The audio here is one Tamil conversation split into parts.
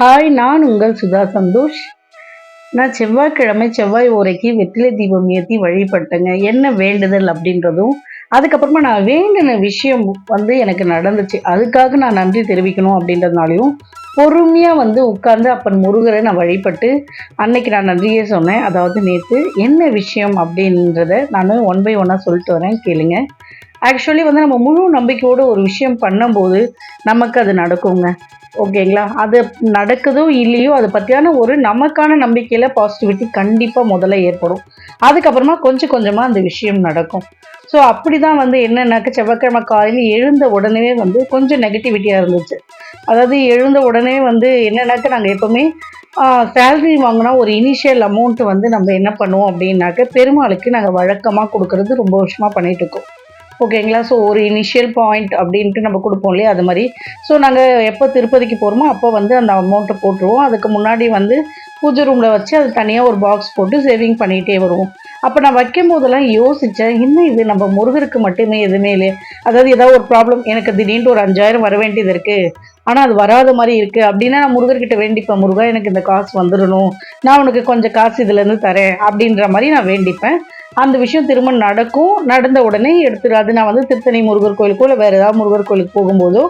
ஹாய் நான் உங்கள் சுதா சந்தோஷ். நான் செவ்வாய்க்கிழமை செவ்வாய் ஓரைக்கு வெற்றிலை தீபம் ஏற்றி வழிபட்டேங்க. என்ன வேண்டுதல் அப்படின்றதும் அதுக்கப்புறமா நான் வேண்டின விஷயம் வந்து எனக்கு நடந்துச்சு. அதுக்காக நான் நன்றி தெரிவிக்கணும் அப்படின்றதுனாலையும் பொறுமையாக வந்து உட்கார்ந்து அப்பன் முருகரை நான் வழிபட்டு அன்னைக்கு நான் நன்றியே சொன்னேன். அதாவது நேற்று என்ன விஷயம் அப்படின்றத நான் ஒன் பை ஒன்னாக சொல்லிட்டு வரேன். கேளுங்க. ஆக்சுவலி வந்து நம்ம முழு நம்பிக்கையோடு ஒரு விஷயம் பண்ணும்போது நமக்கு அது நடக்குங்க. ஓகேங்களா? அது நடக்குதோ இல்லையோ அதை பற்றியான ஒரு நமக்கான நம்பிக்கையில் பாசிட்டிவிட்டி கண்டிப்பாக முதல்ல ஏற்படும். அதுக்கப்புறமா கொஞ்சம் கொஞ்சமாக அந்த விஷயம் நடக்கும். ஸோ அப்படி தான் வந்து என்னென்னாக்க செவ்வாய்க்கிழமை காலையில் எழுந்த உடனே வந்து கொஞ்சம் நெகட்டிவிட்டியாக இருந்துச்சு. அதாவது எழுந்த உடனே வந்து என்னென்னாக்க நாங்கள் எப்போவுமே சேல்ரி வாங்கினா ஒரு இனிஷியல் அமௌண்ட் வந்து நம்ம என்ன பண்ணுவோம் அப்படின்னாக்க பெருமாளுக்கு நாங்கள் வழக்கமாக கொடுக்கறது ரொம்ப வருஷமாக பண்ணிகிட்டு இருக்கோம். ஓகேங்களா? ஸோ ஒரு இனிஷியல் பாயிண்ட் அப்படின்ட்டு நம்ம கொடுப்போம் இல்லையா? அது மாதிரி. ஸோ நாங்கள் எப்போ திருப்பதிக்கு போகிறோமோ அப்போ வந்து அந்த அமௌண்ட்டை போட்டுருவோம். அதுக்கு முன்னாடி வந்து பூஜை ரூமில் வச்சு அது தனியாக ஒரு பாக்ஸ் போட்டு சேவிங் பண்ணிகிட்டே வருவோம். அப்போ நான் வைக்கும் போதெல்லாம் யோசித்தேன் இன்னும் இது? நம்ம முருகருக்கு மட்டுமே எதுவுமே இல்லை அதாவது ஏதாவது ஒரு ப்ராப்ளம் எனக்கு திடீர்னு ஒரு அஞ்சாயிரம் வர வேண்டியது இருக்குது ஆனால் அது வராத மாதிரி இருக்குது அப்படின்னா நான் முருகர்கிட்ட வேண்டிப்பேன் முருகா எனக்கு இந்த காசு வந்துடணும். நான் உனக்கு கொஞ்சம் காசு இதுலேருந்து தரேன். அப்படின்ற மாதிரி நான் வேண்டிப்பேன். அந்த விஷயம் திரும்ப நடக்கும். நடந்த உடனே எடுத்துரு அது நான் வந்து திருத்தணி முருகர் கோயிலுக்கோ இல்லை வேறு ஏதாவது முருகர் கோயிலுக்கு போகும்போதோ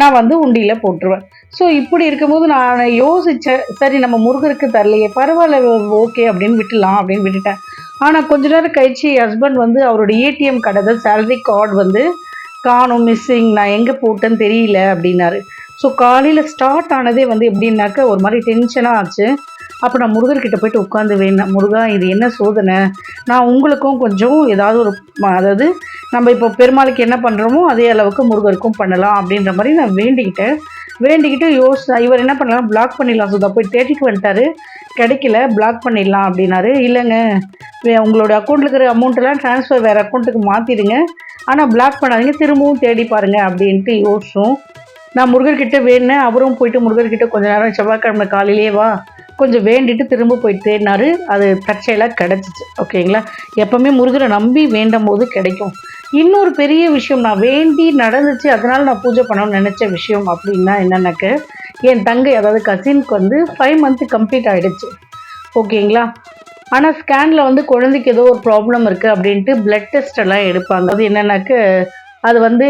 நான் வந்து உண்டியில் போட்டுருவேன். ஸோ இப்படி இருக்கும்போது நான் யோசித்தேன் சரி நம்ம முருகருக்கு தரலையே பரவாயில்ல ஓகே அப்படின்னு விட்டுலாம் அப்படின்னு விட்டுட்டேன். ஆனால் கொஞ்ச நேரம் கழிச்சு ஹஸ்பண்ட் வந்து அவரோட ஏடிஎம் கடை சேலரி கார்டு வந்து காணும் மிஸ்ஸிங் நான் எங்கே போட்டேன்னு தெரியல அப்படின்னாரு. ஸோ காலையில் ஸ்டார்ட் ஆனதே வந்து எப்படின்னாக்க ஒரு மாதிரி டென்ஷனாக ஆச்சு. அப்போ நான் முருகர்கிட்ட போயிட்டு உட்காந்து வேணேன் முருகா இது என்ன சோதனை? நான் உங்களுக்கும் கொஞ்சம் ஏதாவது ஒரு அதாவது நம்ம இப்போ பெருமாளுக்கு என்ன பண்ணுறோமோ அதே அளவுக்கு முருகருக்கும் பண்ணலாம் அப்படின்ற மாதிரி நான் வேண்டிக்கிட்டேன். வேண்டிக்கிட்டு யோசி இவர் என்ன பண்ணலாம்? பிளாக் பண்ணிடலாம். சுதா போய் தேடிக்கு வந்துட்டாரு. கிடைக்கல. பிளாக் பண்ணிடலாம் அப்படின்னாரு. இல்லைங்க. உங்களோட அக்கௌண்ட்டில் இருக்கிற அமௌண்ட்டெல்லாம் ட்ரான்ஸ்ஃபர் வேறு அக்கௌண்ட்டுக்கு மாற்றிடுங்க ஆனால் பிளாக் பண்ணாதீங்க. திரும்பவும் தேடி பாருங்க அப்படின்ட்டு யோசிச்சோம். நான் முருகர்கிட்ட வேணேன் அவரும் போயிட்டு முருகர்கிட்ட கொஞ்ச நேரம் செவ்வாய்க்கிழமை காலையிலே வா. கொஞ்சம் வேண்டிட்டு திரும்ப போய் தேடினாரு. அது தற்செயலாக கிடச்சிச்சு. ஓகேங்களா? எப்போவுமே முருகரை நம்பி வேண்டும் போது கிடைக்கும். இன்னொரு பெரிய விஷயம் நான் வேண்டி நடந்துச்சு அதனால் நான் பூஜை பண்ணணும்னு நினச்ச விஷயம் அப்படின்னா என்னன்னாக்க என் தங்கை அதாவது கசினுக்கு வந்து ஃபைவ் மந்த்து கம்ப்ளீட் ஆகிடுச்சு ஓகேங்களா? ஆனால் ஸ்கேனில் வந்து குழந்தைக்கு ஏதோ ஒரு ப்ராப்ளம் இருக்குது அப்படின்ட்டு பிளட் டெஸ்ட் எல்லாம் எடுப்பாங்க. அது என்னன்னாக்க அது வந்து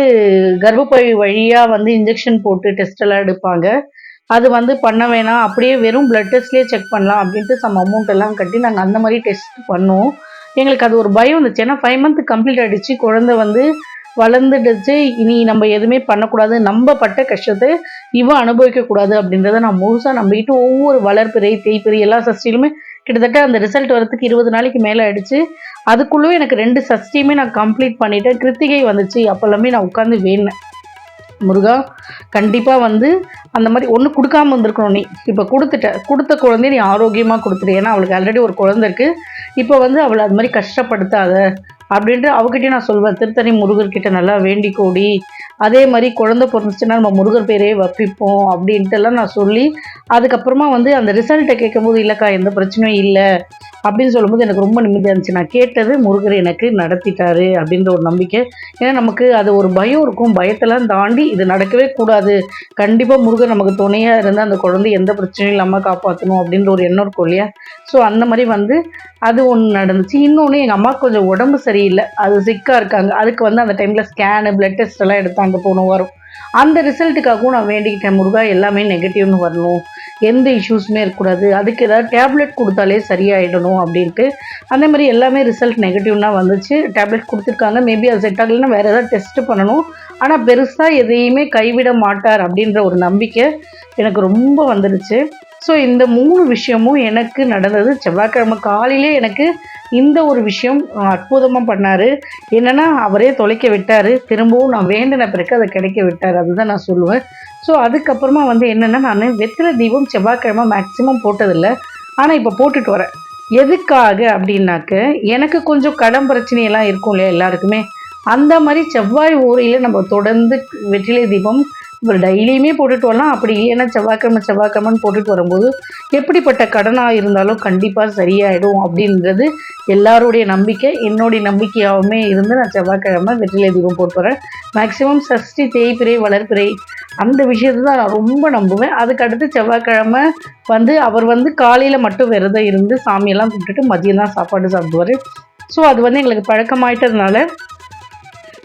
கர்ப்பப்பை வழியாக வந்து இன்ஜெக்ஷன் போட்டு டெஸ்ட் எல்லாம் எடுப்பாங்க. அது வந்து பண்ண வேணாம். அப்படியே வெறும் பிளட் டெஸ்ட்லேயே செக் பண்ணலாம் அப்படின்ட்டு சம் அமௌண்ட் எல்லாம் கட்டி நாங்கள் அந்த மாதிரி டெஸ்ட் பண்ணோம். எங்களுக்கு அது ஒரு பயம் இருந்துச்சு ஏன்னா ஃபைவ் மந்த் கம்ப்ளீட் ஆகிடுச்சு குழந்தை வந்து வளர்ந்துடுச்சு. இனி நம்ம எதுவுமே பண்ணக்கூடாது. நம்ம பட்ட கஷ்டத்தை இவன் அனுபவிக்கக்கூடாது அப்படின்றத நான் முழுசாக நம்பிக்கிட்டு ஒவ்வொரு வளர்ப்பிறை தேய்ப்பிறை எல்லா சஷ்டியிலுமே கிட்டத்தட்ட அந்த ரிசல்ட் வரத்துக்கு இருபது நாளைக்கு மேலே ஆயிடுச்சு. அதுக்குள்ளே எனக்கு ரெண்டு சஷ்டியுமே நான் கம்ப்ளீட் பண்ணிட்டேன். கிருத்திகை வந்துச்சு. அப்போல்லாமே நான் உட்காந்து வேணேன் முருகா கண்டிப்பாக வந்து அந்த மாதிரி ஒன்று கொடுக்காம இருந்திருக்கணும் நீ. இப்போ கொடுத்துட்ட கொடுத்த குழந்தைய நீ ஆரோக்கியமாக கொடுத்துட்டு ஏன்னா அவளுக்கு ஆல்ரெடி ஒரு குழந்தை இருக்குது இப்போ வந்து அவளை அது மாதிரி கஷ்டப்படுத்தாத அப்படின்ட்டு அவகிட்டே நான் சொல்வேன். திருத்தணி முருகர்கிட்ட நல்லா வேண்டிக்கோடி அதே மாதிரி குழந்தை பிறந்துச்சுன்னா நம்ம முருகர் பேரே வப்பிப்போம் அப்படின்ட்டுலாம் நான் சொல்லி அதுக்கப்புறமா வந்து அந்த ரிசல்ட்டை கேட்கும்போது இல்லைக்கா எந்த பிரச்சனையும் இல்லை. அப்படின்னு சொல்லும்போது எனக்கு ரொம்ப நிம்மதியாக இருந்துச்சு. நான் கேட்டது முருகர் எனக்கு நடத்திட்டாரு அப்படின்ற ஒரு நம்பிக்கை. ஏன்னா நமக்கு அது ஒரு பயம் இருக்கும். பயத்தெல்லாம் தாண்டி இது நடக்கவே கூடாது. கண்டிப்பாக முருகர் நமக்கு துணையாக இருந்து அந்த குழந்தை எந்த பிரச்சனையும் இல்லாமல் காப்பாற்றணும் அப்படின்ற ஒரு எண்ணம் இருக்கும் இல்லையா? ஸோ அந்த மாதிரி வந்து அது ஒன்று நடந்துச்சு. இன்னொன்று எங்கள் அம்மாவுக்கு கொஞ்சம் உடம்பு சரியில்லை. அது சிக்காக இருக்காங்க. அதுக்கு வந்து அந்த டைமில் ஸ்கேனு பிளட் டெஸ்ட் எல்லாம் எடுத்தாங்க போன வரும். அந்த ரிசல்ட்டுக்காகவும் நான் வேண்டிக்கிட்டேன். முருகா எல்லாமே நெகட்டிவ்னு வரணும். எந்த இஷ்யூஸுமே இருக்கக்கூடாது. அதுக்கு ஏதாவது டேப்லெட் கொடுத்தாலே சரியாயிடணும் அப்படின்ட்டு. அதே மாதிரி எல்லாமே ரிசல்ட் நெகட்டிவ்னா வந்துச்சு. டேப்லெட் கொடுத்துருக்காங்க. மேபி அது செட் ஆகலைன்னா வேறு ஏதாவது டெஸ்ட் பண்ணணும். ஆனால் பெருசாக எதையுமே கைவிட மாட்டார் அப்படின்ற ஒரு நம்பிக்கை எனக்கு ரொம்ப வந்துடுச்சு ஸோ இந்த மூணு விஷயமும் எனக்கு நடந்தது செவ்வாய்க்கிழமை காலையிலே எனக்கு இந்த ஒரு விஷயம் அற்புதமாக பண்ணார். என்னென்னா அவரே தொலைக்க விட்டார். திரும்பவும் நான் வேண்டின பிறகு அதை கிடைக்க விட்டார். அதுதான் நான் சொல்லுவேன். ஸோ அதுக்கப்புறமா வந்து என்னென்னா நான் வெற்றிலை தீபம் செவ்வாய்க்கிழமை மேக்ஸிமம் போட்டதில்லை. ஆனால் இப்போ போட்டுட்டு வரேன். எதுக்காக அப்படின்னாக்க எனக்கு கொஞ்சம் கடன் பிரச்சனையெல்லாம் இருக்கும் இல்லையா எல்லாருக்குமே? அந்த மாதிரி செவ்வாய் ஊரையில் நம்ம தொடர்ந்து வெற்றிலை தீபம் டெய்லியுமே போட்டுட்டு வரலாம் அப்படி இல்லைன்னா செவ்வாய்க்கிழமை செவ்வாய்க்கிழமைன்னு போட்டுட்டு வரும்போது எப்படிப்பட்ட கடனாக இருந்தாலும் கண்டிப்பாக சரியாயிடும் அப்படின்றது எல்லாருடைய நம்பிக்கை. என்னுடைய நம்பிக்கையாகவுமே இருந்து நான் செவ்வாய்க்கிழமை வெற்றிலை தீபம் போட்டு வரேன். மேக்ஸிமம் சஷ்டி தேய்பிரை வளர்ப்பிரை அந்த விஷயத்தை தான் நான் ரொம்ப நம்புவேன். அதுக்கடுத்து செவ்வாய்க்கிழமை வந்து அவர் வந்து காலையில் மட்டும் விரதம் இருந்து சாமியெல்லாம் கும்பிட்டுட்டு மதியம் தான் சாப்பாடு சாப்பிடுவார். ஸோ அது வந்து எங்களுக்கு பழக்கமாயிட்டதுனால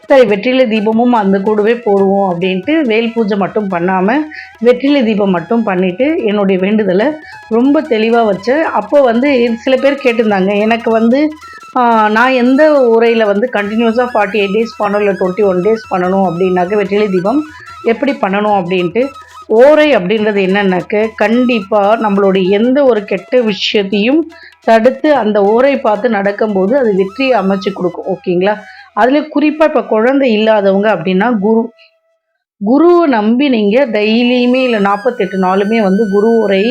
சரி வெற்றிலை தீபமும் அந்த கூடவே போடுவோம் அப்படின்ட்டு வேல் பூஜை மட்டும் பண்ணாமல் வெற்றிலை தீபம் மட்டும் பண்ணிவிட்டு என்னுடைய வேண்டுதலை ரொம்ப தெளிவாக வச்சேன் அப்போ வந்து சில பேர் கேட்டிருந்தாங்க எனக்கு வந்து நான் எந்த உரையில் வந்து கண்டினியூஸாக ஃபார்ட்டி எயிட் டேஸ் பண்ணணும் இல்லை டுவெண்ட்டி ஒன் டேஸ் பண்ணணும் அப்படின்னாக்க வெற்றிலை தீபம் எப்படி பண்ணணும் அப்படின்ட்டு ஓரை அப்படின்றது என்னன்னாக்க கண்டிப்பாக நம்மளுடைய எந்த ஒரு கெட்ட விஷயத்தையும் தடுத்து அந்த ஓரை பார்த்து நடக்கும்போது அது வெற்றியை அமைச்சு கொடுக்கும் ஓகேங்களா? அதில் குறிப்பாக இப்போ குழந்தை இல்லாதவங்க அப்படின்னா குரு. குருவை நம்பி நீங்கள் டெய்லியுமே இல்லை நாற்பத்தெட்டு நாளுமே வந்து குரு உரை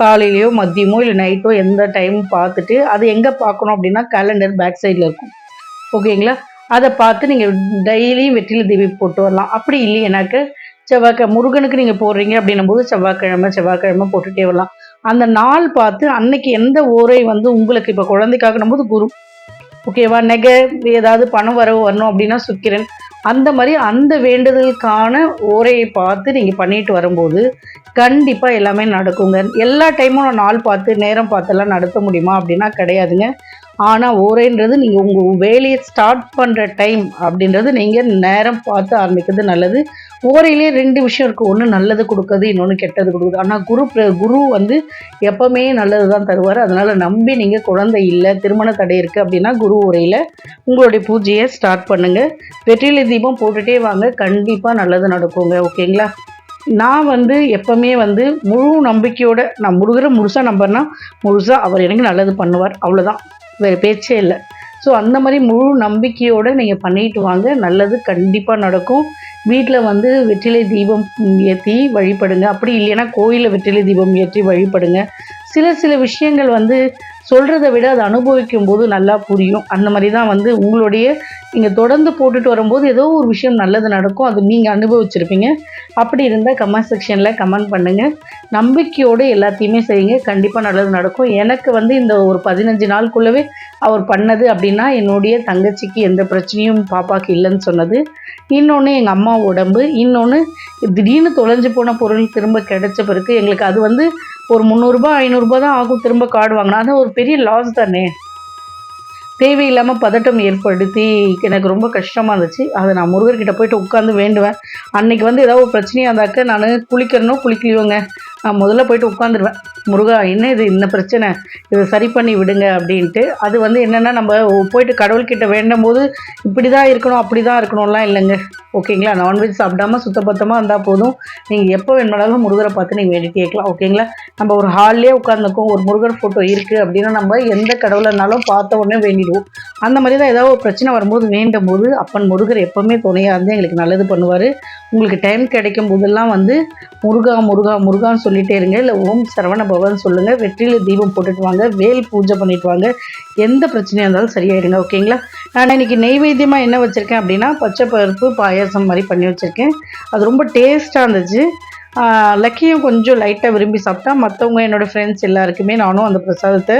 காலையிலையோ மதியமோ இல்லை நைட்டோ எந்த டைம் பார்த்துட்டு அது எங்கே பார்க்கணும் அப்படின்னா கேலண்டர் பேக் சைடில் இருக்கும். ஓகேங்களா? அதை பார்த்து நீங்கள் டெய்லியும் வெற்றில தீபி போட்டு வரலாம். அப்படி இல்லையனாக்க செவ்வாய்க்கிழமை முருகனுக்கு நீங்கள் போடுறீங்க அப்படின்னும் போது செவ்வாய்க்கிழமை செவ்வாய்க்கிழமை போட்டுகிட்டே வரலாம். அந்த நாள் பார்த்து அன்னைக்கு எந்த ஓரை வந்து உங்களுக்கு இப்போ குழந்தைக்காகணும் போது குரு. ஓகேவா? நெகை ஏதாவது பணம் வரவு வரணும் அப்படின்னா சுக்கிரன். அந்த மாதிரி அந்த வேண்டுதலுக்கான ஓரையை பார்த்து நீங்கள் பண்ணிட்டு வரும்போது கண்டிப்பாக எல்லாமே நடக்குங்க. எல்லா டைமும் நான் நாள் பார்த்து நேரம் பார்த்தெல்லாம் நடத்த முடியுமா அப்படின்னா கிடையாதுங்க. ஆனால் ஓரைன்றது நீங்கள் உங்கள் வேலையை ஸ்டார்ட் பண்ணுற டைம் அப்படின்றது நீங்கள் நேரம் பார்த்து ஆரம்பிக்கிறது நல்லது. ஓரையிலே ரெண்டு விஷயம் இருக்குது ஒன்று நல்லது கொடுக்குறது இன்னொன்று கெட்டது கொடுக்குது ஆனால் குரு குரு வந்து எப்போவுமே நல்லது தான் தருவார். அதனால் நம்பி நீங்கள் குழந்தை இல்லை திருமண தடை இருக்குது அப்படின்னா குரு உரையில் உங்களுடைய பூஜையை ஸ்டார்ட் பண்ணுங்கள் வெற்றிலை தீபம் போட்டுகிட்டே வாங்க. கண்டிப்பாக நல்லது நடக்குங்க. ஓகேங்களா? நான் வந்து எப்பவுமே வந்து முழு நம்பிக்கையோட நான் முருகரை முழுசாக நம்புறேன்னா முழுசாக அவர் எனக்கு நல்லது பண்ணுவார். அவ்வளோதான் வேறு பேச்சே இல்லை. ஸோ அந்த மாதிரி முழு நம்பிக்கையோடு நீங்கள் பண்ணிட்டு வாங்க. நல்லது கண்டிப்பாக நடக்கும். வீட்டில் வந்து வெற்றிலை தீபம் ஏற்றி வழிபடுங்க. அப்படி இல்லைன்னா கோயிலில் வெற்றிலை தீபம் ஏற்றி வழிபடுங்க. சில சில விஷயங்கள் வந்து சொல்கிறத விட அதை அனுபவிக்கும் போது நல்லா புரியும். அந்த மாதிரி தான் வந்து உங்களுடைய நீங்கள் தொடர்ந்து போட்டுட்டு வரும்போது ஏதோ ஒரு விஷயம் நல்லது நடக்கும். அது நீங்கள் அனுபவிச்சிருப்பீங்க. அப்படி இருந்தால் கமெண்ட் செக்ஷனில் கமெண்ட் பண்ணுங்கள் நம்பிக்கையோடு எல்லாத்தையுமே செய்யுங்க. கண்டிப்பாக நல்லது நடக்கும். எனக்கு வந்து இந்த ஒரு பதினஞ்சு நாளுக்குள்ளவே அவர் பண்ணது அப்படின்னா என்னுடைய தங்கச்சிக்கு எந்த பிரச்சனையும் பாப்பாவுக்கு இல்லைன்னு சொன்னது. இன்னொன்று எங்கள் அம்மா உடம்பு. இன்னொன்று திடீர்னு தொலைஞ்சு போன பொருள் திரும்ப கிடைச்ச பிறகு எங்களுக்கு அது வந்து ஒரு முந்நூறுரூபா ஐநூறுரூபா தான் ஆகும் திரும்ப கார்டு வாங்கினா. அது ஒரு பெரிய லாஸ் தானே. தேவையில்லாமல் பதட்டம் ஏற்படுத்தி எனக்கு ரொம்ப கஷ்டமாக இருந்துச்சு. அதை நான் முருகர்கிட்ட போயிட்டு உட்காந்து வேண்டுவேன். அன்னைக்கு வந்து ஏதாவது ஒரு பிரச்சனையாக இருந்தாக்க நான் குளிக்கிறனோ குளிக்கலையோங்க. நான் முதல்ல போயிட்டு உட்காந்துருவேன் முருகா என்ன இது? இந்த பிரச்சனை? இதை சரி பண்ணி விடுங்க அப்படின்ட்டு. அது வந்து என்னென்னா நம்ம போயிட்டு கடவுள்கிட்ட வேண்டும் போது இப்படி தான் இருக்கணும் அப்படி தான் இருக்கணும்லாம் இல்லைங்க. ஓகேங்களா? நான்வெஜ் சாப்பிடாம சுத்தபத்தமாக இருந்தால் போதும். நீங்கள் எப்போ வேணுமானாலும் முருகரை பார்த்து நீங்கள் வேண்டி கேட்கலாம். ஓகேங்களா? நம்ம ஒரு ஹால்லே உட்காந்துருக்கோம் ஒரு முருகர் ஃபோட்டோ இருக்குது அப்படின்னா நம்ம எந்த கடவுளைனாலும் பார்த்த உடனே வேண்டிடுவோம். அந்த மாதிரி தான் ஏதாவது ஒரு பிரச்சனை வரும்போது வேண்டும் போது அப்பன் முருகர் எப்போவுமே துணையாக இருந்து எங்களுக்கு நல்லது பண்ணுவார். உங்களுக்கு டைம் கிடைக்கும் போதெல்லாம் வந்து முருகா முருகா முருகான்னு சொல்லி பண்ணிகிட்டே இருங்க. இல்லை ஓம் சரவண பவன் சொல்லுங்கள் வெற்றியில் தீபம் போட்டுட்டு வாங்க. வேல் பூஜை பண்ணிட்டு வாங்க. எந்த பிரச்சனையாக இருந்தாலும் சரியாயிடுங்க ஓகேங்களா நான் இன்னைக்கு நெய்வேத்தியமாக என்ன வச்சுருக்கேன் அப்படின்னா பச்சை பருப்பு பாயாசம் மாதிரி பண்ணி வச்சுருக்கேன். அது ரொம்ப டேஸ்ட்டாக இருந்துச்சு. லக்கியும் கொஞ்சம் லைட்டாக விரும்பி சாப்பிட்டா மற்றவங்க என்னோடய ஃப்ரெண்ட்ஸ் எல்லாருக்குமே நானும் அந்த பிரசாதத்தை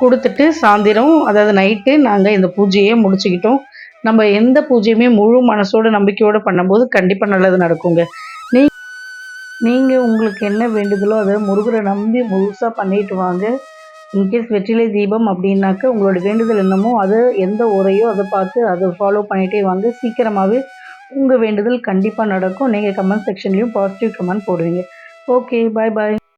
கொடுத்துட்டு சாயந்தரம் அதாவது நைட்டு நாங்கள் இந்த பூஜையை முடிச்சுக்கிட்டோம். நம்ம எந்த பூஜையுமே முழு மனசோட நம்பிக்கையோடு பண்ணும்போது கண்டிப்பாக நல்லது நடக்குங்க. நீங்கள் உங்களுக்கு என்ன வேண்டுதலோ அதை முருகரை நம்பி முழுசாக பண்ணிட்டு வாங்க. இன்கேஸ் வெற்றிலை தீபம் அப்படின்னாக்க உங்களோட வேண்டுதல் என்னமோ அதை எந்த உரையோ அதை பார்த்து அதை ஃபாலோ பண்ணிகிட்டே வாங்க. சீக்கிரமாகவே உங்கள் வேண்டுதல் கண்டிப்பாக நடக்கும். நீங்கள் கமெண்ட் செக்ஷன்லேயும் பாசிட்டிவ் கமெண்ட் போடுவீங்க. Okay bye bye